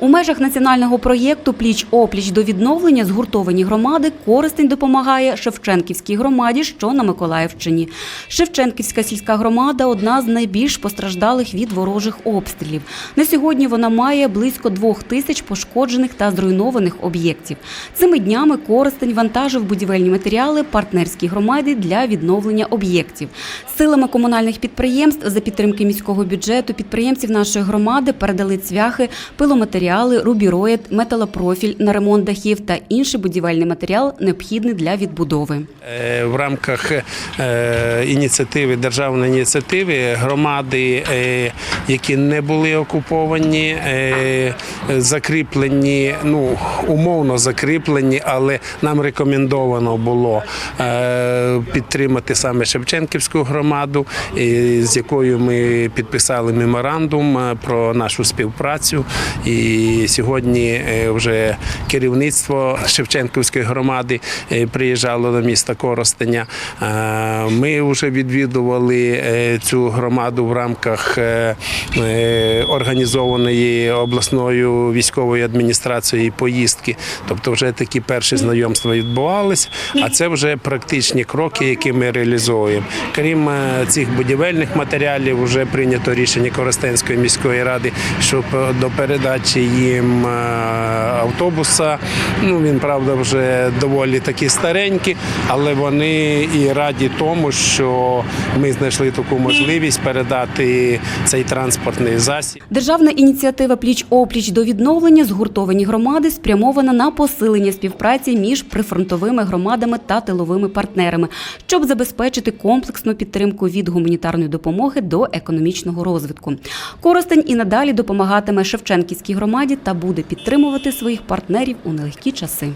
У межах національного проєкту Пліч опліч до відновлення згуртовані громади Коростень допомагає Шевченківській громаді, що на Миколаївщині. Шевченківська сільська громада одна з найбільш постраждалих від ворожих обстрілів. На сьогодні вона має близько двох тисяч пошкоджених та зруйнованих об'єктів. Цими днями Коростень вантажив будівельні матеріали партнерській громаді для відновлення об'єктів. Силами комунальних підприємств за підтримки міського бюджету підприємців нашої громади передали цвяхи, пиломатеріали, рубіроїд, металопрофіль на ремонт дахів та інший будівельний матеріал, необхідний для відбудови. Е, В рамках е, ініціативи державної ініціативи громади, е, які не були окуповані, закріплені, ну умовно закріплені, але нам рекомендовано було підтримати саме Шевченківську громаду, з якою ми підписали меморандум про нашу співпрацю. І сьогодні е, вже керівництво Шевченківської громади е, приїжджало до міста Коростеня. Е, Ми вже відвідували цю громаду в рамках організованої обласною військовою адміністрацією поїздки. Тобто, вже такі перші знайомства відбувалися. А це вже практичні кроки, які ми реалізовуємо. Крім е, цих будівельних матеріалів, вже прийнято рішення Коростенської міської ради, щоб е, до передачі їм е, автобуса. Ну він правда вже доволі такі старенькі, але вони і раді тому, що ми знайшли таку можливість передати цей транспортний засіб. Державна ініціатива Пліч опліч до відновлення згуртовані громади спрямована на посилення співпраці між прифронтовими громадами та тиловими партнерами, щоб забезпечити комплексну підтримку від гуманітарної допомоги до економічного розвитку. Коростень і надалі допомагатиме Шевченківській громаді та буде підтримувати своїх партнерів у нелегкі часи.